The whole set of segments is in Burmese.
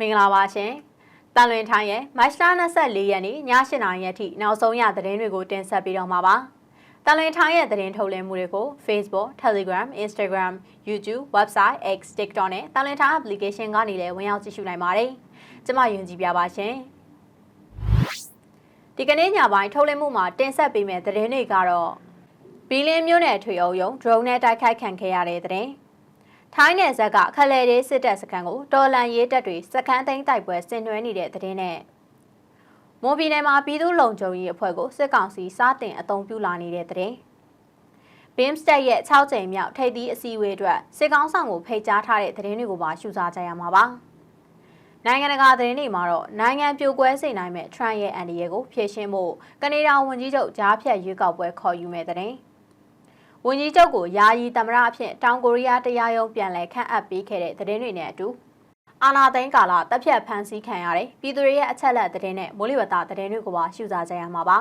မင်္ဂလာပါရှင်။တန်လွင်ထိုင်းရဲ့မတ်လ24ရက်နေ့ည8:00နာရီအထိနောက်ဆုံးရသတင်းတွေကိုတင်ဆက်ပေးတော့မှာပါ။တန်လွင်ထိုင်းရဲ့သတင်းထုတ်လွှင့်မှုတွေကို Facebook, Telegram, Instagram, YouTube, Website, X, TikTok နဲ့တန်လွင်ထိုင်း application ကနေလည်းဝင်ရောက်ကြည့်ရှုနိုင်ပါတယ်။ကျွန်မယုံကြည်ပြပါရှင်။ဒီကနေ့ညပိုင်းထုတ်လွှင့်မှုမှာတင်ဆက်ပေးမယ့်သတင်းတွေကတော့ဘီလင်းမျိုးနယ်ထွေအုပ်ယုံ drone နဲ့တိုက်ခိုက်ခံခဲ့ရတဲ့သတင်း။ ထိုင်းနယ်ဇက်ကခလဲလေးစစ်တပ်စခန်းကိုတော်လန်ရေးတပ်တွေစခန်းသိမ်းတိုက်ပွဲဆင်နွှဲနေတဲ့သတင်းနဲ့မွန်ပြည်နယ်မှာပြည်သူ့လုံခြုံရေးအဖွဲ့ကိုစစ်ကောင်စီစတင်အုံပြုလာနေတဲ့သတင်းဘင်းစတက်ရဲ့6ကြိမ်မြောက်ထိပ်သီးအစည်းအဝေးအတွက်စစ်ကောင်းဆောင်ကိုဖိတ်ကြားထားတဲ့သတင်းတွေကိုပါရှုစားကြရမှာပါနိုင်ငံတကာသတင်းတွေမှာတော့နိုင်ငံပြိုကွဲစေနိုင်မဲ့ထရန့်ရဲ့အန်ဒီရဲ့ကိုဖြည့်ရှင်းဖို့ကနေဒါဝန်ကြီးချုပ်ဂျားဖြတ်ရွေးကောက်ပွဲခေါ်ယူမဲ့တဲ့ ဝန်ကြီးချုပ်ကိုယာယီသမ္မတအဖြစ်တောင်ကိုရီးယားတရားရုံးပြန်လည်ခန့်အပ်ပေးခဲ့တဲ့သတင်းတွေနဲ့အတူအာနာသိန်းကာလတပ်ဖြတ်ဖမ်းဆီးခံရတဲ့ပြည်သူတွေရဲ့အချက်လက်သတင်းနဲ့မိုးလေဝသသတင်းတွေကိုပါရှုစားကြရမှာပါ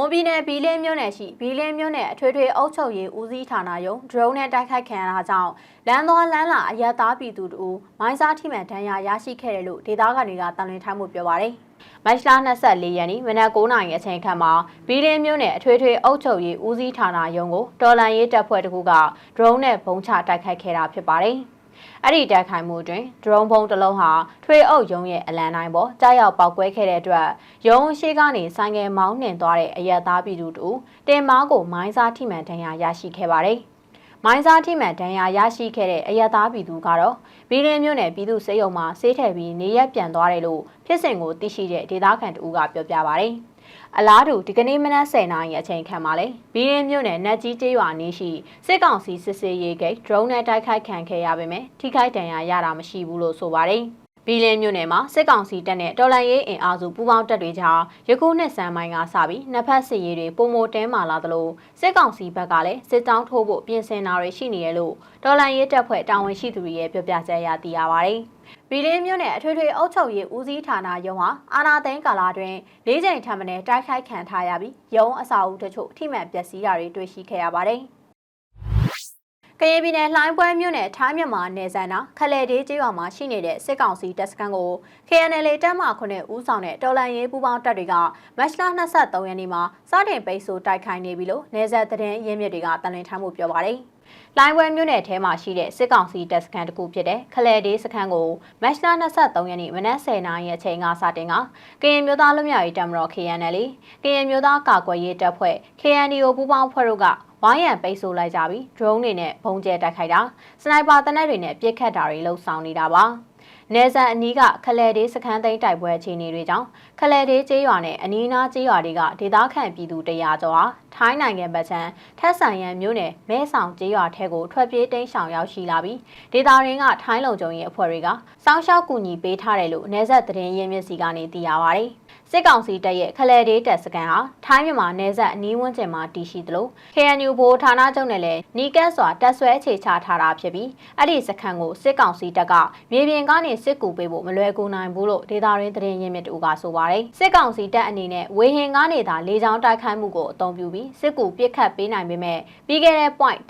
မွန်ပြည်နယ်ဘီလင်းမြို့နယ်ရှိဘီလင်းမြို့နယ်အထွေထွေအုပ်ချုပ်ရေးဦးစီးဌာနယုံ drone နဲ့တိုက်ခိုက်ခံရတာကြောင့်လမ်းသွားလမ်းလာအရသားပြည်သူတို့မိုင်းစားထိမှန်ဒဏ်ရာရရှိခဲ့တယ်လို့ဒေသခံတွေကတန်လွင်ထိုင်းမှုပြောပါရယ်။မတ်လ24ရက်နေ့မနက်9:00နာရီအချိန်ခန့်မှာဘီလင်းမြို့နယ်အထွေထွေအုပ်ချုပ်ရေးဦးစီးဌာနယုံကိုတော်လန်ရေးတပ်ဖွဲ့တကူက drone နဲ့ပုံချတိုက်ခိုက်ခဲ့တာဖြစ်ပါတယ်။ အဲ့ဒီတိုက်ခိုက်မှုတွင် drone ဘုံတစ်လုံးဟာထွေအုပ်ရုံးရဲ့အလံတိုင်းပေါ်ကြားရောက်ပောက်ကွဲခဲ့တဲ့အတွက်ရုံးရှိကနေဆိုင်ငယ်မောင်းနှင်သွားတဲ့အရက်သားပြည်သူတို့တင်မားကိုမိုင်းစားထိမှန်ဒဏ်ရာရရှိခဲ့ပါတယ်။မိုင်းစားထိမှန်ဒဏ်ရာရရှိခဲ့တဲ့အရက်သားပြည်သူကတော့ဘီလင်းမြို့နယ်ပြည်သူ့စေယုံမှာဆေးထည့်ပြီးနေရက်ပြန်သွားတယ်လို့ဖြစ်စဉ်ကိုသိရှိတဲ့ဒေသခံတူကပြောပြပါဗျ။ အလားတူဒီကနေ့မနက်10:00နာရီအချိန်ခန့်မှာလေဘီရင်မြို့နယ်နတ်ကြီးကျေးရွာနေရှိစစ်ကောင်စီစစ်စေးရေးဂိတ် drone နဲ့တိုက်ခိုက်ခံခဲ့ရပေမဲ့ထိခိုက်ဒဏ်ရာရတာမရှိဘူးလို့ဆိုပါတယ် ဘီလင်းမြို့နယ်မှာစစ်ကောင်စီတပ်နဲ့တော်လန်ရေးအင်အားစုပူးပေါင်းတပ်တွေကြားယခုနှစ်ဆန်းပိုင်းကစပြီးနှစ်ဖက်စစ်ရေးတွေပုံမတဲမာလာသလိုစစ်ကောင်စီဘက်ကလည်းစစ်တောင်းထိုးဖို့ပြင်ဆင်တာတွေရှိနေရလို့တော်လန်ရေးတပ်ဖွဲ့တာဝန်ရှိသူတွေရဲ့ပြောပြချက်အရသိရပါတယ်။ဘီလင်းမြို့နယ်အထွေထွေအုပ်ချုပ်ရေးဦးစီးဌာနရုံးဟာအာနာသိန်းကာလတွင်၄ချိန်ထပ်မံတိုက်ခိုက်ခံထားရပြီးရုံးအစာအုပ်တချို့ထိမှန်ပျက်စီးတာတွေတွေ့ရှိခဲ့ရပါတယ်။ ကရင်ပြည်နယ်လှိုင်းပွဲမြို့နယ်ထိုင်းမြန်မာနယ်စပ်နာခလဲဒေးကျေးရွာမှာရှိနေတဲ့စစ်ကောင်စီတပ်စခန်းကို KNL တပ်မခွနဲ့ဦးဆောင်တဲ့တော်လန်ရေးပူးပေါင်းတပ်တွေကမတ်လ23ရက်နေ့မှာစတင်ပိတ်ဆို့တိုက်ခိုက်နေပြီလို့နယ်စပ်သတင်းရင်းမြစ်တွေကတန်လွင်ထမ်းမှုပြောပါတယ်။ လိုင်းဝဲမြို့နယ်ထဲမှာရှိတဲ့စစ်ကောင်စီတပ်စခန်းတစ်ခုဖြစ်တဲ့ခလဲဒေးစခန်းကိုမတ်လ23ရက်နေ့မနက်10:00နာရီအချိန်ကစတင်ကကရင်မျိုးသားလူမျိုးရေးတပ်မတော် KNL ကရင်မျိုးသားကာကွယ်ရေးတပ်ဖွဲ့ KNDO ပူးပေါင်းဖွဲ့တို့ကဝိုင်းရံပိတ်ဆို့လိုက်ကြပြီး drone တွေနဲ့ပုံကျဲတိုက်ခိုက်တာစနိုက်ပါတနက်တွေနဲ့ပစ်ခတ်တာတွေလှုပ်ဆောင်နေတာပါ။ နေဆန်အနီးကခလဲဒေးစခန်းသိမ်းတိုက်ပွဲအခြေအနေတွေကြောင့်ခလဲဒေးကျေးရွာနဲ့အနီးနားကျေးရွာတွေကဒေသခံပြည်သူတရာကျော်ဟာထိုင်းနိုင်ငံဗတ်ချံထက်ဆန်ရန်မြို့နယ်မဲဆောင်ကျေးရွာထဲကိုထွက်ပြေးတိမ်းရှောင်ရောက်ရှိလာပြီးဒေသရင်းကထိုင်းလုံခြုံရေးအဖွဲ့တွေကစောင်းရှောက်ကူညီပေးထားတယ်လို့နေဆက်သတင်းရင်းမြစ်စီကနေသိရပါဗျ။ စစ်ကောင်စီတပ်ရဲ့ခလဲဒေးတပ်စခန်းဟာထိုင်းမြန်မာနယ်စပ်အနီးဝန်းကျင်မှာတည်ရှိသလို KNU ဘိုဌာနချုပ်နဲ့လည်းနီးကပ်စွာတပ်ဆွဲအခြေချထားတာဖြစ်ပြီးအဲ့ဒီစခန်းကိုစစ်ကောင်စီတပ်ကမြေပြင်ကနေစစ်ကူပေးဖို့မလွယ်ကူနိုင်ဘူးလို့ဒေသရင်းသတင်းရင်းမြစ်တူကဆိုပါတယ်စစ်ကောင်စီတပ်အနေနဲ့ဝေဟင်ကနေသာလေကြောင်းတိုက်ခိုက်မှုကိုအသုံးပြုပြီးစစ်ကူပစ်ခတ်ပေးနိုင်ပေမဲ့ပြီးခဲ့တဲ့ point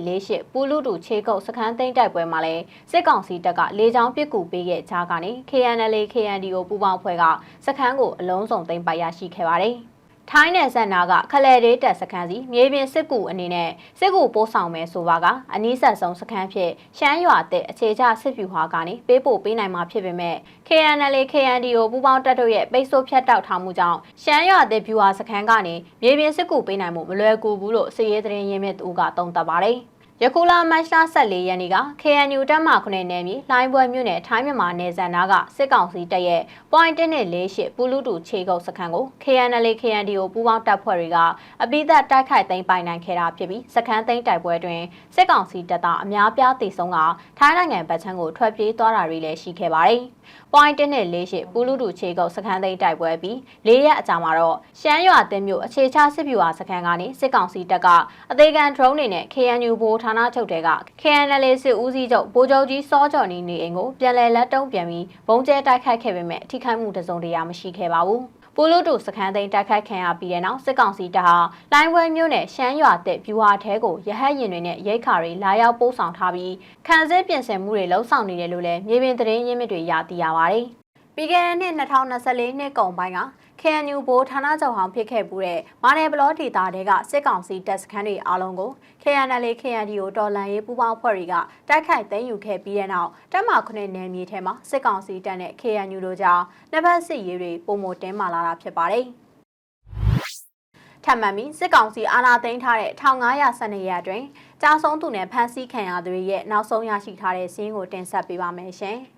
1248ပူလူတူခြေကုပ်စခန်းသိမ်းတိုက်ပွဲမှာလည်းစစ်ကောင်စီတပ်ကလေကြောင်းပစ်ကူပေးခဲ့ကြားကနေ KNL KNDO ပူးပေါင်းဖွဲ့ကစခန်းကိုအလုံးစုံသိမ်းပိုက်ရရှိခဲ့ပါတယ်။ထိုင်းနယ်စပ်နာကခလဲဒေးတပ်စခန်းစီမြေပြင်စစ်ကူအနေနဲ့စစ်ကူပို့ဆောင်မယ်ဆိုပါကအနီးဆက်ဆုံးစခန်းဖြစ်ရှမ်းရွာတဲ့အခြေချစစ်ဖြူဟာကနေပေးပို့ပေးနိုင်မှာဖြစ်ပေမဲ့ KNL KNDO ပူးပေါင်းတပ်တို့ရဲ့ပိတ်ဆို့ဖြတ်တောက်ထားမှုကြောင့်ရှမ်းရွာတဲ့ဖြူဟာစခန်းကနေမြေပြင်စစ်ကူပေးနိုင်မှုမလွယ်ကူဘူးလို့စစ်ရေးသတင်းရင်းမြစ်သူကသုံးသပ်ပါတယ်။ ယခုလမတ်လ14ရက်နေ့က KNU တပ်မ9နယ်မြေလိုင်းပွဲမြို့နယ်ထိုင်းမြန်မာနယ်စပ်နားကစစ်ကောင်စီတပ်ရဲ့ point 148ပူလူတူခြေကုပ်စခန်းကို KNL KNDO ပူးပေါင်းတပ်ဖွဲ့တွေကအပိသက်တိုက်ခိုက်သိမ်းပိုင်နိုင်ခဲ့တာဖြစ်ပြီးစခန်းသိမ်းတိုက်ပွဲတွင်စစ်ကောင်စီတပ်သားအများပြားသေဆုံးကထိုင်းနိုင်ငံဗတ်ချန်းကိုထွက်ပြေးသွားတာတွေလည်းရှိခဲ့ပါတယ်။ point 148ပူလူတူခြေကုပ်စခန်းသိမ်းတိုက်ပွဲပြီး၄ရက်အကြာမှာတော့ရှမ်းရွာတင်မြို့အခြေချစစ်ဗျူဟာစခန်းကနေစစ်ကောင်စီတပ်ကအသေးခံ drone တွေနဲ့ KNU ဘိုးဌာနချုပ်တွေက KNL စစ်ဦးစီးချုပ်ဗိုလ်ချုပ်ကြီးစောကျော်နီနေအိမ်ကိုပြန်လည်လက်တုံးပြန်ပြီးဘုံကျဲတိုက်ခိုက်ခဲ့ပေမဲ့ထိခိုက်မှုတစုံတရာမရှိခဲ့ပါဘူး။ ပိုလိုတူစခန်းသိမ်းတိုက်ခိုက်ခံရပြီးတဲ့နောက်စစ်ကောင်စီတပ်ဟာလိုင်းဝဲမြို့နယ်ရှမ်းရွာတဲ့ဗျူဟာထဲကိုရဟတ်ရင်တွေနဲ့ရိတ်ခါတွေလာရောက်ပို့ဆောင်ထားပြီးခံစစ်ပြင်ဆင်မှုတွေလှုံ့ဆော်နေတယ်လို့လည်းမြေပြင်သတင်းရင်းမြစ်တွေရသိရပါတယ်။ပြီးခဲ့တဲ့နှစ်2024နှစ်ကုန်ပိုင်းက KNU ဘိုးဌာနချုပ်ဟောင်းဖြစ်ခဲ့ပူးတဲ့မာနယ်ဘလော့ဒေတာတွေကစစ်ကောင်စီတပ်စခန်းတွေအားလုံးကို KNL KNDO တော်လန်ရေးပူးပေါင်းဖွဲ့တွေကတိုက်ခိုက်သိမ်းယူခဲ့ပြီးတဲ့နောက်တပ်မခုနှစ်နယ်မြေထဲမှာစစ်ကောင်စီတပ်နဲ့ KNU တို့ကြားနှစ်ဖက်စစ်ရေးတွေပုံမတင်းမာလာတာဖြစ်ပါတယ်။ထပ်မံပြီးစစ်ကောင်စီအာဏာသိမ်းထားတဲ့1512ရက်အတွင်းကြားဆုံးသူနဲ့ဖမ်းဆီးခံရသူတွေရဲ့နောက်ဆုံးရရှိထားတဲ့စီးရင်ကိုတင်ဆက်ပေးပါမယ်ရှင်။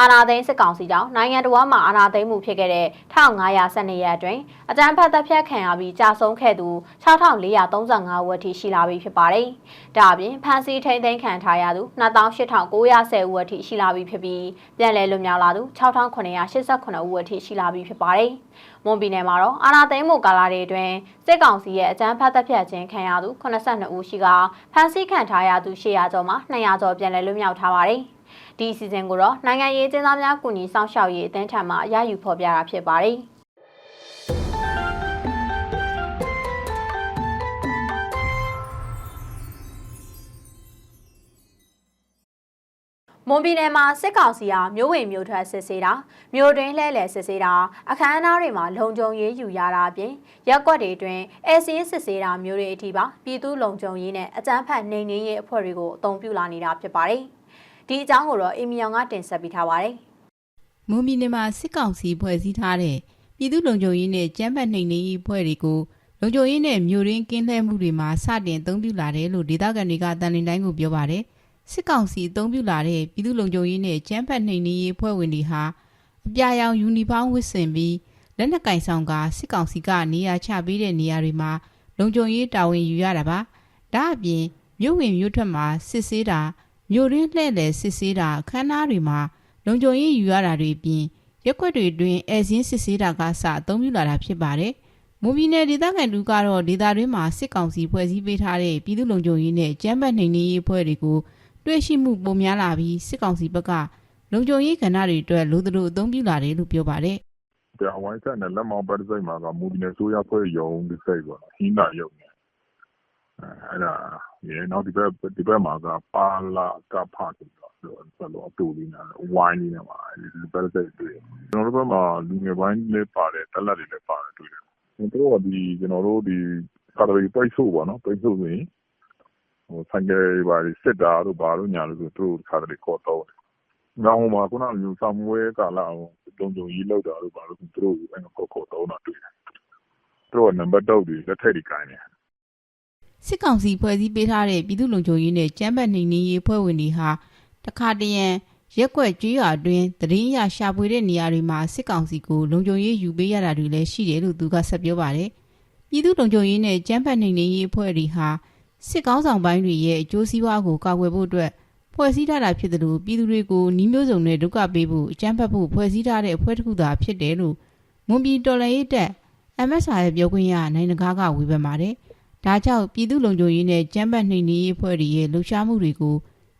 အာဏာသိမ်းစစ်ကောင်စီကြောင့်နိုင်ငံတော်မှာအာဏာသိမ်းမှုဖြစ်ခဲ့တဲ့1512ရက်အတွင်းအကြမ်းဖက်တပ်ဖြတ်ခံရပြီးကြာဆုံးခဲ့သူ6435ဦးအထိရှိလာပြီဖြစ်ပါတယ်။ဒါအပြင်ဖမ်းဆီးထိန်းသိမ်းခံထားရသူ2910ဦးအထိရှိလာပြီဖြစ်ပြီးပြန်လည်လွတ်မြောက်လာသူ6988ဦးအထိရှိလာပြီဖြစ်ပါတယ်။မွန်ပြည်နယ်မှာတော့အာဏာသိမ်းမှုကာလတွေအတွင်းစစ်ကောင်စီရဲ့အကြမ်းဖက်တပ်ဖြတ်ခြင်းခံရသူ82ဦးရှိကဖမ်းဆီးခံထားရသူ800ကျော်မှာ200ကျော်ပြန်လည်လွတ်မြောက်ထားပါတယ်။ ဒီအစီအစဉ်ကိုတော့နိုင်ငံရေးကျင်းသားများကူညီစောင့်ရှောက်ရေးအသင်းထံမှရယူဖော်ပြတာဖြစ်ပါတယ်။မွန်ပြည်နယ်မှာစစ်ကောင်စီဟာမြို့ဝင်မြို့ထွက်စစ်ဆေးတာမြို့တွင်းလှဲလှယ်စစ်ဆေးတာအခမ်းအနားတွေမှာလုံခြုံရေးယူရတာအပြင်ရက်ကွက်တွေတွင်အဲစီးစစ်ဆေးတာမျိုးတွေအထိပါပြည်သူလုံခြုံရေးနဲ့အကြမ်းဖက်နှိမ်နင်းရေးအဖွဲ့တွေကိုအုံပြုလာနေတာဖြစ်ပါတယ်။ ဒီအကြောင်းကိုတော့အီမီယောင်ကတင်ဆက်ပေးထားပါတယ်။မွန်ပြည်နယ်မှာစစ်ကောင်စီဖွဲ့စည်းထားတဲ့ပြည်သူ့လုံခြုံရေးနဲ့ကျန်းမာနှိမ်နင်းရေးဖွဲ့တွေကိုလုံခြုံရေးနဲ့မြို့ရင်းကင်းလှည့်မှုတွေမှာစတင်အသုံးပြုလာတယ်လို့ဒေသခံတွေကတန်လင်းတိုင်းကိုပြောပါတယ်။စစ်ကောင်စီအသုံးပြုလာတဲ့ပြည်သူ့လုံခြုံရေးနဲ့ကျန်းမာနှိမ်နင်းရေးဖွဲ့ဝင်တွေဟာအပြာရောင်ယူနီဖောင်းဝတ်ဆင်ပြီးလက်နက်ကင်ဆောင်ကစစ်ကောင်စီကနေရာချပေးတဲ့နေရာတွေမှာလုံခြုံရေးတာဝန်ယူရတာပါ။ဒါအပြင်မြို့ဝင်မြို့ထွက်မှာစစ်ဆေးတာ မြို့ရင်းလှည့်လည်စစ်ဆေးတာခန်းနားတွေမှာလုံခြုံရေးယူရတာတွေပြင်ရက်ွက်တွေတွင်အဲစင်းစစ်ဆေးတာကစအသုံးပြုလာတာဖြစ်ပါတယ်။မူပြည်နယ်ဒေသခံတူကတော့ဒေသတွင်းမှာစစ်ကောင်စီဖွဲ့စည်းပေးထားတဲ့ပြည်သူ့လုံခြုံရေးနဲ့ကျန်းမာနှိမ်နင်းရေးဖွဲ့တွေကိုတွေ့ရှိမှုပုံများလာပြီးစစ်ကောင်စီဘက်ကလုံခြုံရေးကဏ္ဍတွေအတွက်လိုသလိုအသုံးပြုလာတယ်လို့ပြောပါတယ်။တရားဝိုင်းဆက်နဲ့လက်မောင်ပတ်စိတ်မှာကမူပြည်နယ်ဆိုရဖွဲ့ရုံဒီစိတ်ပေါ့။ဟင်းနာရုံနဲ့ အဲ့ဒါရယ်နောက်ဒီဘက်ဒီဘက်မှာကပါလာကဖတ်ဆိုတော့ဘယ်လိုအတူလေးနာဝိုင်းနေမှာဒီဘက်စိတ်တွေ့ကျွန်တော်တို့ဘက်မှာလူငယ်ပိုင်းလေးပါတယ်တက်လက်တွေလည်းပါတယ်တွေ့တယ်ကျွန်တော်တို့ကဒီကျွန်တော်တို့ဒီကာဒရီပိတ်ဆို့ပေါ့နော်ပိတ်ဆို့ဆိုရင်ဟိုဆိုင်ကယ်ပါစစ်တာတို့ဘာလို့ညာလို့ဆိုသူတို့ခါတလေခေါ်တော့။နောက်ဟိုမှာခုနကမျိုးစာမွေးကာလအောင်တုံတုံကြီးလောက်တာတို့ဘာလို့သူတို့အဲ့ခေါ်ခေါ်တော့တာတွေ့တယ်။သူတို့နံပါတ်တော့ဒီလက်ထက်တွေကိုင်းတယ် စစ်ကောင်စီဖွဲ့စည်းပေးထားတဲ့ပြည်သူ့လုံခြုံရေးနဲ့ကျန်းမာနှိမ်နင်းရေးဖွဲ့ဝင်တွေဟာတခါတရံရက်ွက်ကျွေးရွာတွင်တရင်ရရှာဖွေတဲ့နေရာတွေမှာစစ်ကောင်စီကိုလုံခြုံရေးယူပေးရတာတွေလည်းရှိတယ်လို့သူကဆက်ပြောပါတယ်။ပြည်သူ့လုံခြုံရေးနဲ့ကျန်းမာနှိမ်နင်းရေးဖွဲ့တွေဟာစစ်ကောင်းဆောင်ပိုင်းတွေရဲ့အကျိုးစီးပွားကိုကာကွယ်ဖို့အတွက်ဖွဲ့စည်းထားတာဖြစ်တယ်လို့ပြည်သူတွေကိုနှီးမျိုးစုံနဲ့ဒုက္ခပေးဖို့အကြမ်းဖက်ဖို့ဖွဲ့စည်းထားတဲ့အဖွဲ့တစ်ခုသာဖြစ်တယ်လို့မွန်ပြည်တော်လှန်ရေးတပ် MSR ရဲ့ပြောခွင့်ရနိုင်နဂါကဝေဖန်ပါတယ်။ ဒါကြောင့်ပြည်သူ့လုံခြုံရေးနဲ့ကျန်းမာနှိမ်နင်းရေးအဖွဲ့တွေရဲ့လှုပ်ရှားမှုတွေကို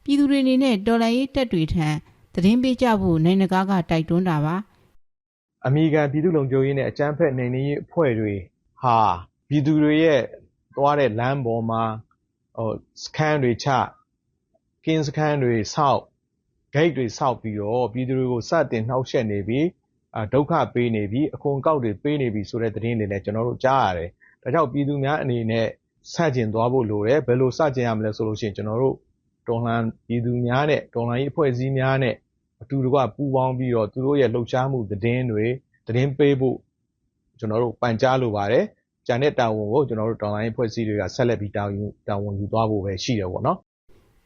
ပြည်သူတွေအနေနဲ့တော်လှန်ရေးတပ်တွေထံသတင်းပေးကြဖို့နိုင်ငံကားကတိုက်တွန်းတာပါအမေရိကန်ပြည်သူ့လုံခြုံရေးနဲ့အကြမ်းဖက်နှိမ်နင်းရေးအဖွဲ့တွေဟာပြည်သူတွေရဲ့သွားတဲ့လမ်းပေါ်မှာဟိုစကန်တွေချကင်းစကန်တွေဆောက်ဂိတ်တွေဆောက်ပြီးတော့ပြည်သူတွေကိုစတင်နှောက်ယှက်နေပြီးဒုက္ခပေးနေပြီးအခွန်ကောက်တွေပေးနေပြီးဆိုတဲ့သတင်းတွေလည်းကျွန်တော်တို့ကြားရတယ် ဒါကြောင့်ပြည်သူများအနေနဲ့စကျင်သွားဖို့လိုတယ်ဘယ်လိုစကျင်ရမလဲဆိုလို့ရှိရင်ကျွန်တော်တို့တော်လှန်ပြည်သူများနဲ့တော်လှန်ရေးအဖွဲ့အစည်းများနဲ့အတူတကွပူးပေါင်းပြီးတော့သူတို့ရဲ့လှုပ်ရှားမှုသတင်းတွေသတင်းပေးဖို့ကျွန်တော်တို့ပန်ကြားလိုပါတယ်ကြံတဲ့တာဝန်ကိုကျွန်တော်တို့တော်လိုင်းဖွဲ့စည်းတွေကဆက်လက်ပြီးတာဝန်တာဝန်ယူသွားဖို့ပဲရှိတယ်ပေါ့နော်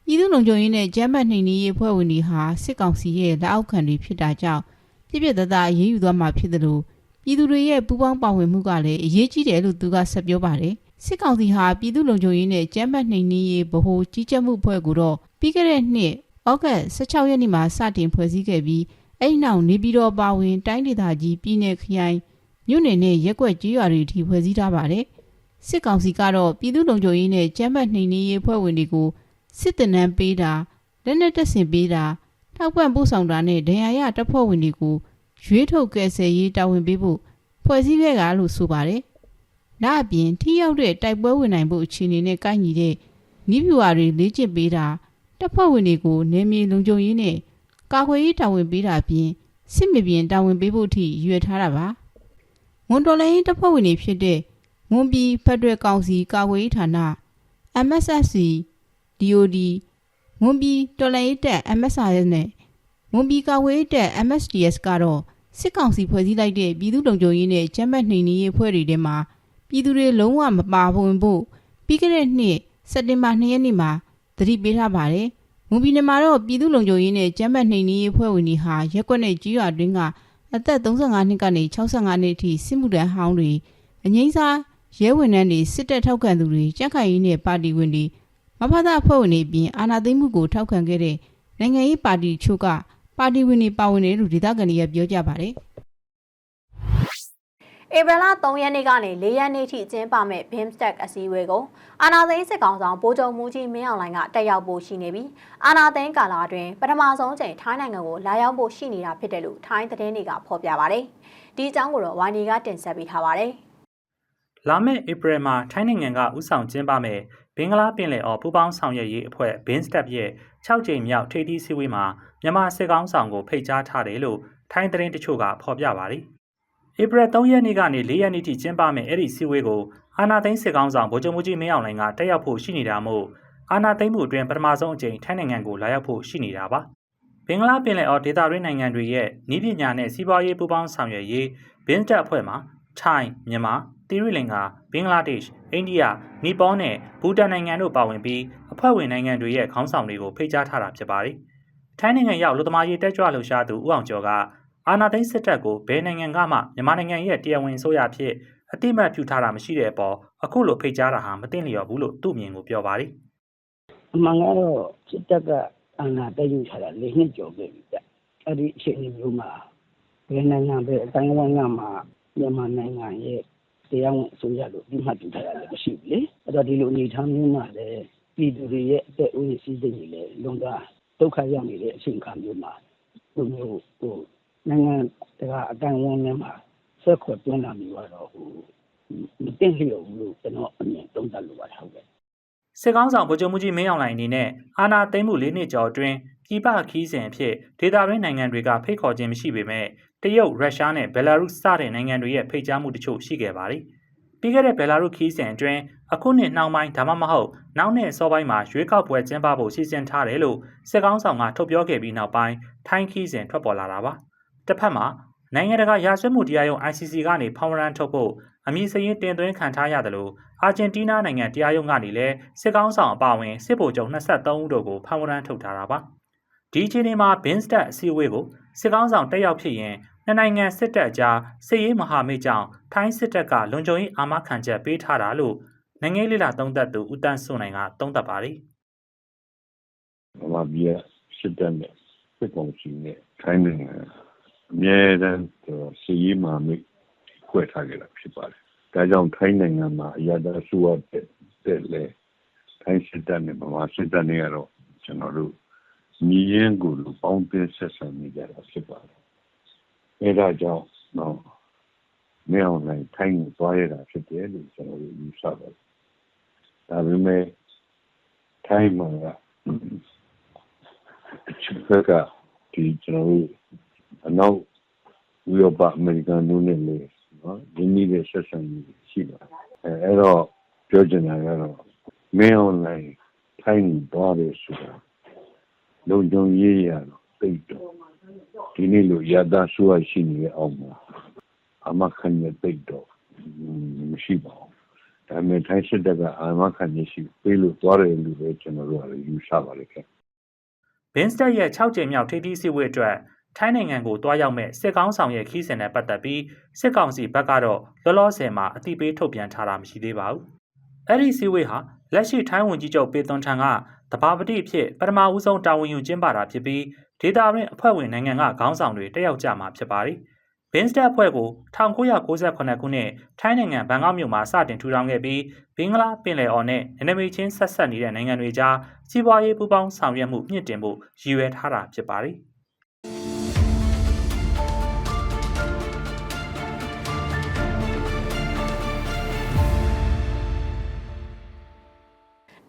ပြည်သူ့လုံခြုံရေးနဲ့ကျန်းမာနှိမ်နင်းရေးဖွဲ့ဝင်တွေဟာစစ်ကောင်စီရဲ့လက်အောက်ခံတွေဖြစ်တာကြောင့်ပြည့်ပြည့်သားသားအရေးယူသွားမှာဖြစ်တယ်လို့ ပြည်သူတွေရဲ့ပူးပေါင်းပါဝင်မှုကလည်းအရေးကြီးတယ်လို့သူကဆက်ပြောပါတယ်စစ်ကောင်စီဟာပြည်သူ့လုံခြုံရေးနဲ့ကျန်းမာနှိမ်နင်းရေးဗဟိုကြီးကြပ်မှုဖွဲ့ကိုတော့ပြီးခဲ့တဲ့နှစ်ဩဂတ်16ရက်နေ့မှာစတင်ဖွဲ့စည်းခဲ့ပြီးအဲ့ဒီနောက်နေပြည်တော်ပါဝင် တိုင်းဒေသကြီးပြည်내ခရိုင်မြို့နယ်နဲ့ရက်ွက်ကြီးရွာတွေထိဖွဲ့စည်းထားပါတယ်စစ်ကောင်စီကတော့ပြည်သူ့လုံခြုံရေးနဲ့ကျန်းမာနှိမ်နင်းရေးဖွဲ့ဝင်တွေကိုစစ်တပ်နန်းပေးတာလက်နက်တပ်ဆင်ပေးတာထောက်ပံ့ပို့ဆောင်တာနဲ့ဒဏ်ရာရတပ်ဖွဲ့ဝင်တွေကို ရွေးထုတ်ကယ်ဆယ်ရေးတာဝန်ပေးဖို့ဖွဲ့စည်းခဲ့ကလို့ဆိုပါတယ်။ဒါအပြင်ထိရောက်တဲ့တိုက်ပွဲဝင်နိုင်ဖို့အခြေအနေနဲ့ကိုက်ညီတဲ့နီးပြူဟာတွေလေ့ကျင့်ပေးတာတပ်ဖွဲ့ဝင်တွေကိုနေမြေလုံခြုံရေးနဲ့ကာကွယ်ရေးတာဝန်ပေးတာအပြင်စစ်မြေပြင်တာဝန်ပေးဖို့အထိရည်ရွယ်ထားတာပါ။ဝန်တော်လိုင်းတပ်ဖွဲ့ဝင်တွေဖြစ်တဲ့မွန်ပြည်ဖက်ဒရယ်ကောင်စီကာကွယ်ရေးဌာန MSSC DOD မွန်ပြည်တော်လိုင်းတပ် MSRS နဲ့မွန်ပြည်ကာကွယ်ရေးတပ် MSDS ကတော့ စစ်ကောင်စီဖွဲ့စည်းလိုက်တဲ့ပြည်သူ့လုံခြုံရေးနဲ့ကျန်းမာနှိမ်နင်းရေးအဖွဲ့တွေထဲမှာပြည်သူတွေလုံးဝမပါဝင်ဖို့ပြီးခဲ့တဲ့နှစ်စက်တင်ဘာ2ရက်နေ့မှာသတိပေးထားပါတယ်။မွန်ပြည်နယ်မှာတော့ပြည်သူ့လုံခြုံရေးနဲ့ကျန်းမာနှိမ်နင်းရေးအဖွဲ့ဝင်တွေဟာရက်ကွက်နဲ့ကြီးရွာတွင်းကအသက်35နှစ်ကနေ65နှစ်အထိစစ်မှုထမ်းဟောင်းတွေအငိမ့်စားရဲဝန်ထမ်းတွေစစ်တပ်ထောက်ခံသူတွေကြက်ခိုင်ရေးနဲ့ပါတီဝင်တွေမဖသအဖွဲ့ဝင်တွေအပြင်အာဏာသိမ်းမှုကိုထောက်ခံခဲ့တဲ့နိုင်ငံရေးပါတီချို့က ပါတီဝင်တွေပါဝင်တယ်လို့ဒေသခံတွေကပြောကြပါတယ်။ဧပြီလ3ရက်နေ့ကနေ4ရက်နေ့ထိကျင်းပမဲ့ BIMSTEC အစည်းအဝေးကိုအာနာသိန်းစစ်ကောင်ဆောင်ဗိုလ်ချုပ်မူကြီးမင်းအောင်လှိုင်ကတက်ရောက်ဖို့ရှိနေပြီးအာနာသိန်းကာလအတွင်းပထမဆုံးချိန်ထိုင်းနိုင်ငံကိုလာရောက်ဖို့ရှိနေတာဖြစ်တယ်လို့ထိုင်းသတင်းတွေကဖော်ပြပါတယ်။ဒီအကြောင်းကိုတော့ဝိုင်ဒီကတင်ဆက်ပေးထားပါတယ်။လာမယ့်ဧပြီမှာထိုင်းနိုင်ငံကဥဆောင်ကျင်းပမယ်ဘင်္ဂလားပင်လယ်အော်ပူးပေါင်းဆောင်ရွက်ရေးအဖွဲ့ BINSTEP ရဲ့6ကြိမ်မြောက်ထိပ်သီးစည်းဝေးမှာ မြန်မာစစ်ကောင်ဆောင်ကိုဖိတ်ကြားထားတယ်လို့ထိုင်းသတင်းတချို့ကဖော်ပြပါတယ်။ဧပြီ3ရက်နေ့ကနေ4ရက်နေ့ထိကျင်းပမယ်အဲ့ဒီစည်းဝေးကိုအာနာသိန်းစစ်ကောင်ဆောင်ဗိုလ်ချုပ်မှုကြီးမင်းအောင်လှိုင်ကတက်ရောက်ဖို့ရှိနေတာမို့အာနာသိန်းမှုအတွင်းပထမဆုံးအကြိမ်ထိုင်းနိုင်ငံကိုလာရောက်ဖို့ရှိနေတာပါ။ဘင်္ဂလားပင်လယ်အော်ဒေသတွင်းနိုင်ငံတွေရဲ့ဤပညာနဲ့စီးပွားရေးပူးပေါင်းဆောင်ရွက်ရေး BINSTEP အဖွဲ့မှာထိုင်းမြန်မာသီရိလင်္ကာဘင်္ဂလားဒေ့ရှ်အိန္ဒိယနီပေါနဲ့ဘူတန်နိုင်ငံတို့ပါဝင်ပြီးအဖွဲ့ဝင်နိုင်ငံတွေရဲ့ခေါင်းဆောင်တွေကိုဖိတ်ကြားထားတာဖြစ်ပါတယ်။ ထိုင်းနိုင်ငံရောက်လူသမားရေးတက်ကြွလှုပ်ရှားသူဦးအောင်ကျော်ကအာနာသိန်းစစ်တပ်ကိုဘယ်နိုင်ငံကမှမြန်မာနိုင်ငံရဲ့တရားဝင်ဆိုရဖြစ်အတိမတ်ပြုထားတာမရှိတဲ့အပေါ်အခုလိုဖိတ်ကြားတာဟာမသိလျော်ဘူးလို့သူ့မြင်ကိုပြောပါတယ်အမှန်ကတော့စစ်တပ်ကအာဏာသိမ်းယူထားတာ၄နှစ်ကျော်ပြီဗျ။အဲ့ဒီအချိန်မျိုးမှာဘယ်နိုင်ငံပဲအတိုင်းအဝန်းကမှမြန်မာနိုင်ငံရဲ့တရားဝင်အစိုးရလို့ဒီမှတ်ပြုထားတာလည်းမရှိဘူးလေ။အဲ့တော့ဒီလိုအနေအထားမျိုးမှာလည်းပြည်သူတွေရဲ့အသက်အိုးအိမ်စီးစိမ်တွေလည်းလွန်က ဒုက္ခရောက်နေတဲ့အချိန်ခါမျိုးမှာဒီမျိုးဟိုနိုင်ငံတကာအတိုင်းအဝန်းထဲမှာဆက်ခွက်တွန်းလာမျိုးကတော့ဟိုမတင်လျော်ဘူးလို့ကျွန်တော်အမြင်သုံးသပ်လိုပါတယ်ဟုတ်ကဲ့စစ်ကောင်းဆောင်ဗိုလ်ချုပ်မှုကြီးမင်းအောင်လှိုင်အနေနဲ့အာဏာသိမ်းမှု၄နှစ်ကျော်အတွင်းပြည်ပခီးစဉ်အဖြစ်ဒေသတွင်းနိုင်ငံတွေကဖိတ်ခေါ်ခြင်းမရှိပေမဲ့တရုတ်ရုရှားနဲ့ဘယ်လာရုစ်စတဲ့နိုင်ငံတွေရဲ့ဖိတ်ကြားမှုတချို့ရှိခဲ့ပါတယ်။ပြီးခဲ့တဲ့ဘယ်လာရုစ်ခီးစဉ်အတွင်း အခုနှစ်နှောင်းပိုင်းဒါမှမဟုတ်နောက်နှစ်အစောပိုင်းမှာရွေးကောက်ပွဲကျင်းပဖို့စီစဉ်ထားတယ်လို့စစ်ကောင်းဆောင်ကထုတ်ပြောခဲ့ပြီးနောက်ပိုင်းထိုင်းခီးစဉ်ထွက်ပေါ်လာတာပါ။တစ်ဖက်မှာနိုင်ငံတကာရာဇဝတ်မှုတရားရုံး ICC ကနေဖောင်ရန်ထုတ်ဖို့အမည်စရင်တင်သွင်းခံထားရတယ်လို့အာဂျင်တီးနားနိုင်ငံတရားရုံးကနေလည်းစစ်ကောင်းဆောင်အပါအဝင်စစ်ဗိုလ်ချုပ်23ဦးတို့ကိုဖောင်ရန်ထုတ်ထားတာပါဒီအချိန်မှာဘင်းစတက်အစည်းအဝေးကိုစစ်ကောင်းဆောင်တက်ရောက်ဖြစ်ရင်နှစ်နိုင်ငံစစ်တပ်အကြားစစ်ရေးမဟာမိတ်ကြောင့်ထိုင်းစစ်တပ်ကလွန်ခြုံရေးအာမခံချက်ပေးထားတာလို့ နိုင်ငံရေးလှသုံးသက်သူဦးတန်းစွန်နိုင်ကသုံးသပ်ပါတယ်ဗမာပြည်ကစစ်တပ်နဲ့စစ်ကောင်စီနဲ့ထိုင်းနိုင်ငံအမြဲတမ်းစီရေးမှာမိတ်ဖွဲ့ထားကြတာဖြစ်ပါတယ်။ဒါကြောင့်ထိုင်းနိုင်ငံမှာအရသာစုဝတ်တဲ့လေထိုင်းစစ်တပ်နဲ့ဗမာစစ်တပ်နဲ့ကတော့ကျွန်တော်တို့ညီရင်ကိုလူပေါင်းသင်းဆက်ဆံနေကြတာဖြစ်ပါတယ်။အဲဒါကြောင့်တော့ မင်းအောင်နိုင်ထိုင်းကိုသွားရတာဖြစ်တယ်လို့ကျွန်တော်တို့ယူဆပါတယ်။ဒါပေမဲ့ထိုင်းမှာကချက်ဖက်ကဒီကျွန်တော်တို့အနောက်ဥရောပအမေရိကန်တို့နဲ့လေနော်ဒီနည်းတဲ့ဆက်ဆံမှုရှိပါတယ်အဲအဲ့တော့ပြောချင်တာကတော့မင်းအွန်လိုင်းထိုင်းသွားတယ်ဆိုတာလုံခြုံရေးရတော့သိတော့ဒီနေ့လိုရတာဆိုရရှိနေအောင်မှာ အမခံရသိတော့မရှိပါဘူးဒါပေမဲ့ထိုင်းစစ်တပ်ကအာမခံရရှိပေးလို့သွားတယ်လို့ပဲကျွန်တော်တို့ကယူဆပါလိမ့်ခင်ဘင်းစတက်ရဲ့6ကြိမ်မြောက်ထိပ်သီးစည်းဝေးအတွက်ထိုင်းနိုင်ငံကိုတွားရောက်မဲ့စစ်ကောင်းဆောင်ရဲ့ခီးစဉ်နဲ့ပတ်သက်ပြီးစစ်ကောင်စီဘက်ကတော့လောလောဆယ်မှာအတိပေးထုတ်ပြန်ထားတာမရှိသေးပါဘူး။အဲ့ဒီစည်းဝေးဟာလက်ရှိထိုင်းဝန်ကြီးချုပ်ပေသွန်ထံကတဘာပတိအဖြစ်ပထမဦးဆုံးတာဝန်ယူကျင်းပတာဖြစ်ပြီးဒေတာရင်းအဖွဲ့ဝင်နိုင်ငံကခေါင်းဆောင်တွေတက်ရောက်ကြမှာဖြစ်ပါတယ်။ ဘင်းစတက်အဖွဲ့ကို1998ခုနှစ်ထိုင်းနိုင်ငံဘန်ကောက်မြို့မှာစတင်ထူထောင်ခဲ့ပြီးဘင်္ဂလားပင်လယ်အော်နဲ့နယ်နိမိတ်ချင်းဆက်ဆက်နေတဲ့နိုင်ငံတွေကြားစီးပွားရေးပူးပေါင်းဆောင်ရွက်မှုမြင့်တင်ဖို့ရည်ရွယ်ထားတာဖြစ်ပါတယ်။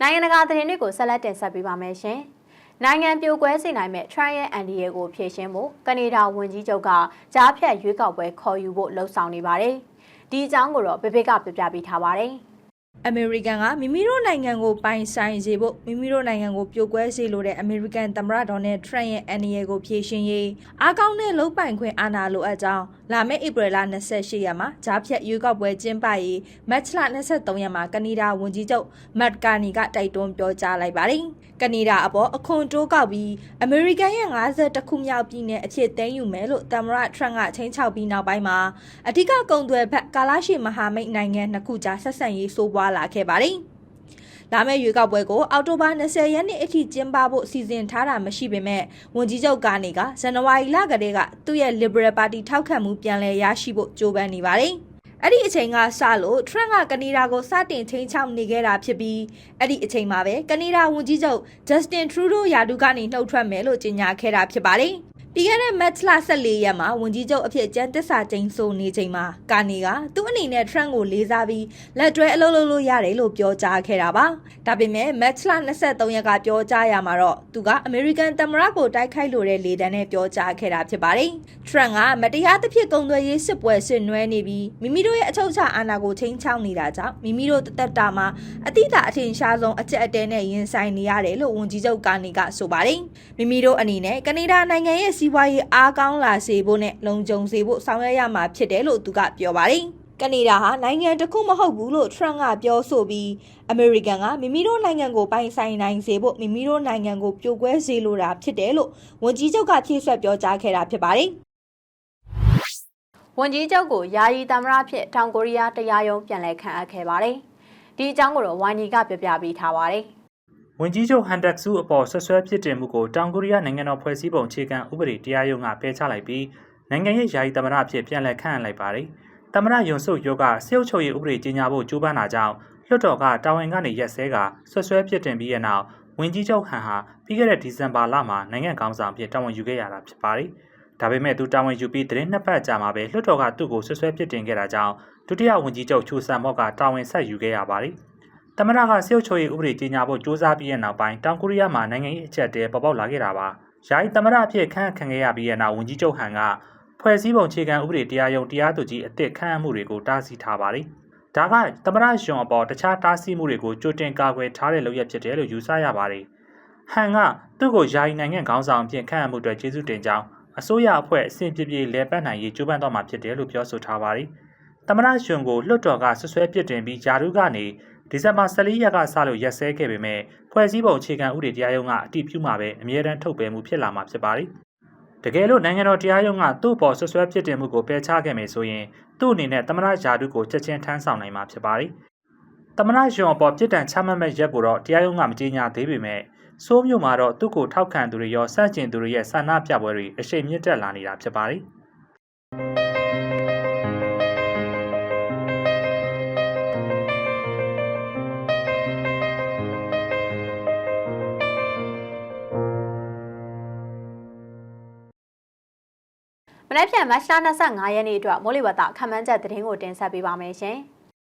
နိုင်ငံတကာသတင်းတွေကိုဆက်လက်တင်ဆက်ပေးပါမယ်ရှင်။ နိုင်ငံပြိုကွဲစေနိုင်မဲ့ Trump ရဲ့အန်ဒီယေကိုဖြေရှင်းဖို့ကနေဒါဝန်ကြီးချုပ်ကကြားဖြတ်ရွေးကောက်ပွဲခေါ်ယူဖို့လှုံ့ဆော်နေပါတယ်။ဒီအကြောင်းကိုတော့ဘေဘေကပြပြပေးထားပါတယ်။အမေရိကန်ကမိမိတို့နိုင်ငံကိုပိုင်ဆိုင်စေဖို့မိမိတို့နိုင်ငံကိုပြိုကွဲစေလိုတဲ့အမေရိကန်သမ္မတဒေါ်နယ်ထရန့်ရဲ့အန်ဒီယေကိုဖြေရှင်းရေးအားကောင်းတဲ့လုံပိုင်ခွင့်အာဏာလိုအပ်ကြောင်းလာမယ့်ဧပြီလ28ရက်မှာဂျားဖြတ်ရွေးကောက်ပွဲကျင်းပရေးမတ်လ23ရက်မှာကနေဒါဝန်ကြီးချုပ်မတ်ကာနီကတိုက်တွန်းပြောကြားလိုက်ပါတယ်။ ကနေဒါအပေါ်အခွန်တိုးကောက်ပြီးအမေရိကန်ရဲ့50ခုမြောက်ပြည်နယ်အဖြစ်သိမ်းယူမယ်လို့သမ္မတထရန့်ကချိန်ချောက်ပြီးနောက်ပိုင်းမှာအထူးကုံသွယ်ဘက်ကာလာရှိမဟာမိတ်နိုင်ငံနှစ်ခုကြားဆက်ဆံရေးဆိုးပွားလာခဲ့ပါတယ်။လာမယ့်ရွေးကောက်ပွဲကိုအောက်တိုဘာ20ရက်နေ့အထိကျင်းပဖို့စီစဉ်ထားတာမရှိပေမဲ့ဝန်ကြီးချုပ်ကနေကဇန်နဝါရီလကတည်းကသူ့ရဲ့ Liberal Party ထောက်ခံမှုပြန်လည်ရရှိဖို့ကြိုးပမ်းနေပါတယ်။ အဲ့ဒီအချိန်ကစလို့ Trump ကကနေဒါကိုစတင်ချင်းချောက်နေခဲ့တာဖြစ်ပြီးအဲ့ဒီအချိန်မှာပဲကနေဒါဝန်ကြီးချုပ် Justin Trudeau ယာဒူကနေနှုတ်ထွက်မယ်လို့ကြေညာခဲ့တာဖြစ်ပါတယ်။ ပြီးခဲ့တဲ့မတ်လ14ရက်မှာဝန်ကြီးချုပ်အဖြစ်ကျန်းသစ္စာကျိန်ဆိုနေချိန်မှာကာနီကသူ့အနေနဲ့ Trump ကိုလေးစားပြီးလက်တွဲအလုပ်လုပ်လို့ရတယ်လို့ပြောကြားခဲ့တာပါ။ဒါပေမဲ့မတ်လ23ရက်ကပြောကြားရမှာတော့သူကအမေရိကန်သမ္မတကိုတိုက်ခိုက်လိုတဲ့လေတံနဲ့ပြောကြားခဲ့တာဖြစ်ပါတယ်။ Trump ကမတရားသဖြင့်ကုန်သွယ်ရေးစစ်ပွဲဆင်နွှဲနေပြီးမိမိတို့ရဲ့အချုပ်အခြာအာဏာကိုချိန်ချောက်နေတာကြောင့်မိမိတို့တသက်တာမှာအတိအကျအထင်ရှားဆုံးအချက်အတဲနဲ့ရင်ဆိုင်နေရတယ်လို့ဝန်ကြီးချုပ်ကာနီကဆိုပါတယ်။မိမိတို့အနေနဲ့ကနေဒါနိုင်ငံရဲ့စီးပွားရေးအားကောင်းလာစေဖို့နဲ့လုံခြုံစေဖို့ဆောင်ရွက်ရမှာဖြစ်တယ်လို့သူကပြောပါတယ်။ကနေဒါဟာနိုင်ငံတစ်ခုမဟုတ်ဘူးလို့ Trump ကပြောဆိုပြီးအမေရိကန်ကမိမိတို့နိုင်ငံကိုပိုင်ဆိုင်နိုင်စေဖို့မိမိတို့နိုင်ငံကိုပြိုကွဲစေလိုတာဖြစ်တယ်လို့ဝန်ကြီးချုပ်ကဖြည့်ဆွတ်ပြောကြားခဲ့တာဖြစ်ပါတယ်။ဝန်ကြီးချုပ်ကိုယာယီသမ္မတဖြစ်တောင်ကိုရီးယားတရားရုံးပြန်လည်ခန့်အပ်ခဲ့ပါတယ်။ဒီအကြောင်းကိုတော့ဝိုင်နီကပြပြပေးထားပါတယ်။ ဝန်ကြီးချုပ်ဟန်တက်ဆူအပေါ်ဆွဆွဲဖြစ်တင်မှုကိုတောင်ကိုရီးယားနိုင်ငံတော်ဖွဲ့စည်းပုံအခြေခံဥပဒေတရားရုံးကပယ်ချလိုက်ပြီးနိုင်ငံရဲ့ယာယီသမ္မတအဖြစ်ပြန်လည်ခန့်အပ်လိုက်ပါတယ်။သမ္မတယွန်ဆုယောကစေုပ်ချုပ်ရေးဥပဒေကြီးညာဖို့ကြိုးပမ်းတာကြောင့်လွှတ်တော်ကတာဝန်ကနေရက်စဲကဆွဆွဲဖြစ်တင်ပြီးတဲ့နောက်ဝန်ကြီးချုပ်ဟန်ဟာပြီးခဲ့တဲ့ဒီဇင်ဘာလမှာနိုင်ငံခေါင်းဆောင်အဖြစ်တာဝန်ယူခဲ့ရတာဖြစ်ပါတယ်။ဒါပေမဲ့သူတာဝန်ယူပြီးသတင်းနှစ်ပတ်ကြာမှာပဲလွှတ်တော်ကသူ့ကိုဆွဆွဲဖြစ်တင်ခဲ့တာကြောင့်ဒုတိယဝန်ကြီးချုပ်ချူဆန်မော့ကတာဝန်ဆက်ယူခဲ့ရပါတယ်။ သမ္မတကစေုပ်ချုပ်ရေးဥပဒေကြီးညာဖို့စ조사ပြီးတဲ့နောက်ပိုင်းတောင်ကိုရီးယားမှာနိုင်ငံရေးအချက်အတဲပေါ်ပေါက်လာခဲ့တာပါ။ယာယီသမ္မတအဖြစ်ခန့်ခံခဲ့ရပြီးတဲ့နောက်ဝန်ကြီးချုပ်ဟန်ကဖွဲ့စည်းပုံအခြေခံဥပဒေတရားရုံးတရားသူကြီးအသစ်ခန့်အပ်မှုတွေကိုတားဆီးထားပါတယ်။ဒါကသမ္မတယွန်အပေါ်တခြားတားဆီးမှုတွေကိုကြိုတင်ကာကွယ်ထားတဲ့လုပ်ရဖြစ်တယ်လို့ယူဆရပါတယ်။ဟန်ကသူ့ကိုယာယီနိုင်ငံခေါင်းဆောင်အဖြစ်ခန့်အပ်မှုအတွက်ကျေးဇူးတင်ကြောင်းအစိုးရအဖွဲ့အဆင့်ပြည့်ပြည့်လဲပတ်နိုင်ရေးကြိုးပမ်းတော့မှာဖြစ်တယ်လို့ပြောဆိုထားပါတယ်။သမ္မတယွန်ကိုလွှတ်တော်ကဆွဆွဲပစ်တင်ပြီးဂျာရုကနေ ဒီဇင်ဘာ14ရက်ကစလို့ရက်စဲခဲ့ပေမဲ့ဖွဲ့စည်းပုံအခြေခံဥပဒေတရားရုံးကအတည်ပြုမှာပဲအမြဲတမ်းထုတ်ပယ်မှုဖြစ်လာမှာဖြစ်ပါတယ်။တကယ်လို့နိုင်ငံတော်တရားရုံးကသူ့ပေါ်ဆွဆွဲဖြစ်တင်မှုကိုပယ်ချခဲ့မယ်ဆိုရင်သူ့အနေနဲ့သမ္မတယာဒုကိုချက်ချင်းထမ်းဆောင်နိုင်မှာဖြစ်ပါတယ်။သမ္မတယွန်အပေါ်ပြစ်ဒဏ်ချမှတ်မဲ့ရက်ကိုတော့တရားရုံးကမကြေညာသေးပေမဲ့စိုးမျိုးမှာတော့သူ့ကိုထောက်ခံသူတွေရောစန့်ကျင်သူတွေရဲ့ဆန္ဒပြပွဲတွေအရှိန်မြင့်တက်လာနေတာဖြစ်ပါတယ်။ နက်ဖြန်မတ်လ25ရက်နေ့အတွက်မိုးလေဝသခန့်မှန်းချက်သတင်းကိုတင်ဆက်ပေးပါမယ်ရှင်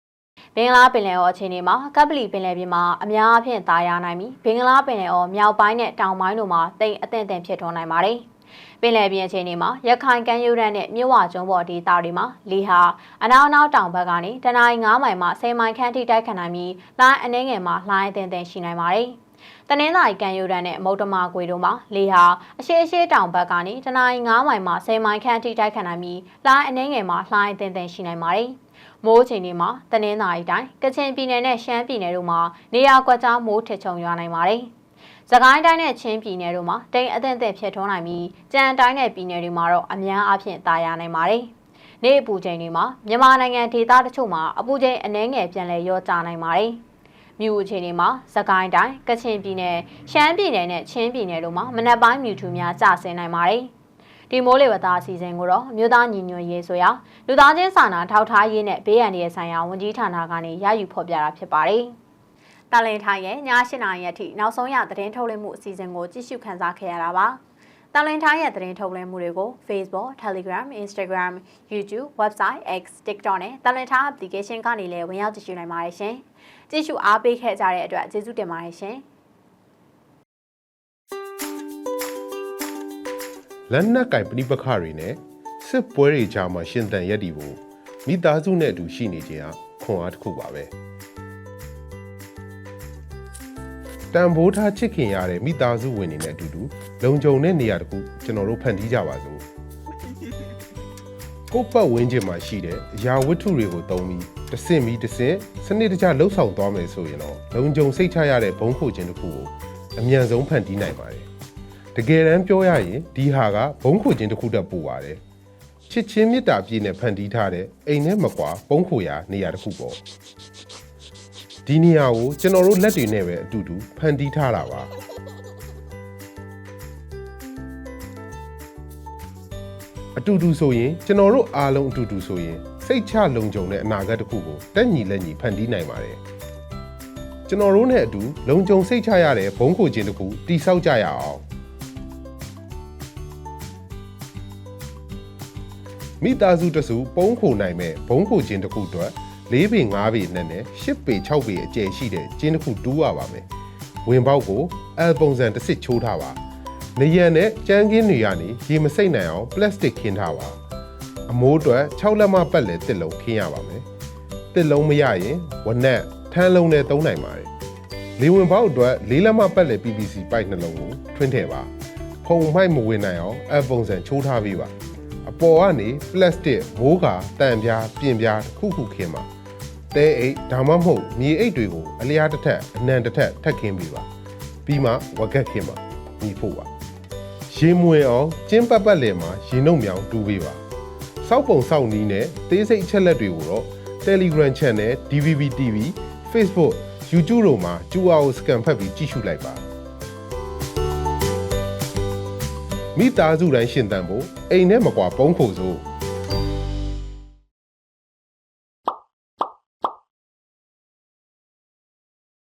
။ဘင်္ဂလားပင်လယ်အော်အခြေအနေမှာကပ်ပလီပင်လယ်ပြင်မှာအများအပြားသာယာနိုင်ပြီးဘင်္ဂလားပင်လယ်အော်မြောက်ပိုင်းနဲ့တောင်ပိုင်းတို့မှာတိမ်အထင်အထင်ဖြစ်ထွန်းနိုင်ပါတယ်။ပင်လယ်ပြင်အခြေအနေမှာရခိုင်ကမ်းရိုးတန်းနဲ့မြစ်ဝကျွန်းပေါ်ဒေသတွေမှာလေဟာအနောက်အနောက်တောင်ဘက်ကနေတနင်္လာ9မိုင်မှ10မိုင်ခန့်ထိတိုက်ခတ်နိုင်ပြီးလိုင်းအနှဲငယ်မှာလိုင်းအထင်အထင်ရှိနိုင်ပါတယ်။ တနင်္လာရီကန်ယူရန်နဲ့မုတ်တမကွေတို့မှာလေဟာအရှိအရှိတောင်ဘက်ကနေတနင်္လာရီ9မိုင်မှ10မိုင်ခန့်အထိတိုက်ခတ်နိုင်ပြီးလှိုင်းအနှင်းငယ်မှာလှိုင်းအသင်သင်ရှိနိုင်ပါတယ်။မိုးချိန်တွေမှာတနင်္လာရီတိုင်းကချင်ပြည်နယ်နဲ့ရှမ်းပြည်နယ်တို့မှာနေရာကွက်ကြားမိုးထစ်ချုံရွာနိုင်ပါတယ်။စကိုင်းတိုင်းနဲ့ချင်းပြည်နယ်တို့မှာတိမ်အသင့်အသင့်ဖြစ်ထွန်းနိုင်ပြီးကြံတိုင်းနဲ့ပြည်နယ်တွေမှာတော့အများအားဖြင့်တာယာနိုင်ပါတယ်။နေ့အပူချိန်တွေမှာမြန်မာနိုင်ငံဒေသတချို့မှာအပူချိန်အနည်းငယ်ပြန်လည်ရောကျနိုင်ပါတယ်။ မြို့အခြေအနေမှာစကိုင်းတိုင်းကချင်ပြည်နယ်ရှမ်းပြည်နယ်နဲ့ချင်းပြည်နယ်တို့မှာမနက်ပိုင်းမြူထူများကျဆင်းနိုင်ပါတယ်။ဒီမိုးလေဝသအစီအစဉ်ကိုတော့မြို့သားညီညွတ်ရေးဆိုရာလူသားချင်းစာနာထောက်ထားရေးနဲ့ဘေးရန်ရဲ့ဆိုင်ရာဝန်ကြီးဌာနကနေရယူဖော်ပြတာဖြစ်ပါတယ်။တာလင်ထိုင်ရဲ့ည8နာရီအထိနောက်ဆုံးရသတင်းထုတ်လွှင့်မှုအစီအစဉ်ကိုကြည့်ရှုခန်းစားခဲ့ရတာပါ။တာလင်ထိုင်းရဲ့သတင်းထုတ်လွှင့်မှုတွေကို Facebook, Telegram, Instagram, YouTube, Website, X, TikTok နဲ့တာလင်ထိုင်း application ကနေလည်းဝင်ရောက်ကြည့်ရှုနိုင်ပါတယ်ရှင်။ ကြည့်ရှုအားပေးခဲ့ကြတဲ့အတွက်ကျေးဇူးတင်ပါတယ်ရှင်။လက်နက်ကင်ပဋိပက္ခတွေနဲ့စစ်ပွဲတွေကြားမှာရှင်သန်ရက်တည်ဖို့မိသားစုနဲ့အတူရှိနေခြင်းဟာခွန်အားတစ်ခုပါပဲတန်ဖိုးထားချစ်ခင်ရတဲ့မိသားစုဝင်တွေနဲ့အတူတူလုံခြုံတဲ့နေရာတစ်ခုကျွန်တော်တို့ဖန်တီးကြပါစို့ ကိုယ့်ပတ်ဝန်းကျင်မှာရှိတဲ့အရာဝတ္ထုတွေကိုသုံးပြီးတစ်စင်ပြီးတစ်စင်စနစ်တကျလှုပ်ဆောင်သွားမယ်ဆိုရင်တော့လုံခြုံစိတ်ချရတဲ့ဘုံခိုခြင်းတစ်ခုကိုအမြန်ဆုံးဖန်တီးနိုင်ပါတယ်တကယ်တမ်းပြောရရင်ဒီဟာကဘုံခိုခြင်းတစ်ခုတည်းပို့ပါတယ်ချစ်ချင်းမေတ္တာပြည့်နဲ့ဖန်တီးထားတဲ့အိမ်နဲ့မကွာဘုံခိုရာနေရာတစ်ခုပေါ့ဒီနေရာကိုကျွန်တော်တို့လက်တွေနဲ့ပဲအတူတူဖန်တီးထားတာပါ အတူတူဆိုရင်ကျွန်တော်တို့အားလုံးအတူတူဆိုရင်စိတ်ချလုံခြုံတဲ့အနာဂတ်တစ်ခုကိုတက်ညီလက်ညီဖန်တီးနိုင်ပါတယ်ကျွန်တော်တို့နဲ့အတူလုံခြုံစိတ်ချရတဲ့ဘုံခိုခြင်းတစ်ခုတည်ဆောက်ကြရအောင်မိသားစုတစုပုံးခိုနိုင်မဲ့ဘုံခိုခြင်းတစ်ခုအတွက်၄ပေ၅ပေနဲ့နဲ့၈ပေ၆ပေအကျယ်ရှိတဲ့ကျင်းတစ်ခုတူးရပါမယ်။ဝင်ပေါက်ကိုအယ်ပုံစံတစ်စစ်ချိုးထားပါ။ နေရံနဲ့ကြမ်းကင်းတွေကနေရေမစိမ့်နိုင်အောင်ပလတ်စတစ်ခင်းထားပါ။အမိုးအတွက်6လက်မပတ်လည်တစ်လုံးခင်းရပါမယ်။တစ်လုံးမရရင်ဝနက်ထန်းလုံးနဲ့သုံးနိုင်ပါတယ်။လေဝင်ပေါက်အတွက်၄လက်မပတ်လည် PVC ပိုက်နှလုံးကိုထွင်းထည့်ပါ။ဖုံမိုက်မဝင်နိုင်အောင်အယ်ပုံစံချိုးထားပေးပါ။အပေါ်ကနေပလတ်စတစ်မိုးကာတန်ပြားပြင်ပြားတစ်ခုခုခင်းပါတဲအိတ်ဒါမှမဟုတ်မြေအိတ်တွေကိုအလျားတစ်ထက်အနံတစ်ထက်ထပ်ခင်းပေးပါပြီးမှဝက်ကက်ခင်းပါညီဖို့ပါ ရေမွေအောင်ကျင်းပတ်ပတ်လည်မှာရေနှုတ်မြောင်တူးပေးပါစောက်ပုံစောက်နီးနဲ့သေးစိတ်အချက်လက်တွေကိုတော့ Telegram Channel DVB TV Facebook YouTube တို့မှာကျူအားကိုစကန်ဖတ်ပြီးကြည့်ရှုလိုက်ပါမိသားစုတိုင်းရှင်သန်ဖို့အိမ်နဲ့မကွာပုံးခိုစို့